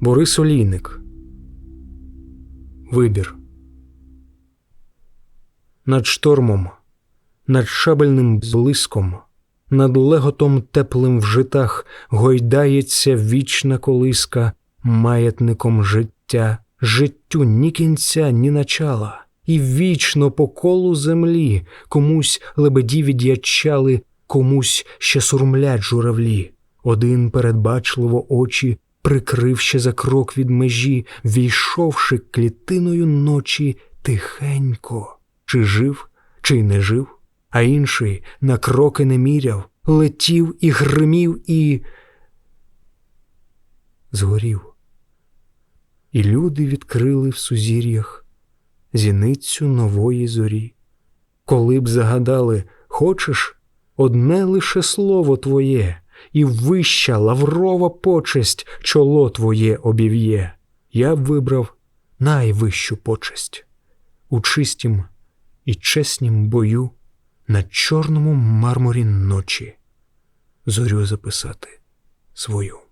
Борис Олійник. Вибір. Над штормом, над шабельним блиском, над леготом теплим в житах гойдається вічна колиска маятником життя, життю ні кінця, ні начала, і вічно по колу землі комусь лебеді від'ячали, комусь ще сурмлять журавлі. Один передбачливо очі прикрив ще за крок від межі, війшовши клітиною ночі тихенько, чи жив, чи не жив, а інший на кроки не міряв, летів і гримів, і згорів. І люди відкрили в сузір'ях зіницю нової зорі. Коли б загадали, хочеш, одне лише слово твоє, і вища лаврова почесть чоло твоє обів'є, я б вибрав найвищу почесть у чистім і чеснім бою на чорному мармурі ночі зорю записати свою.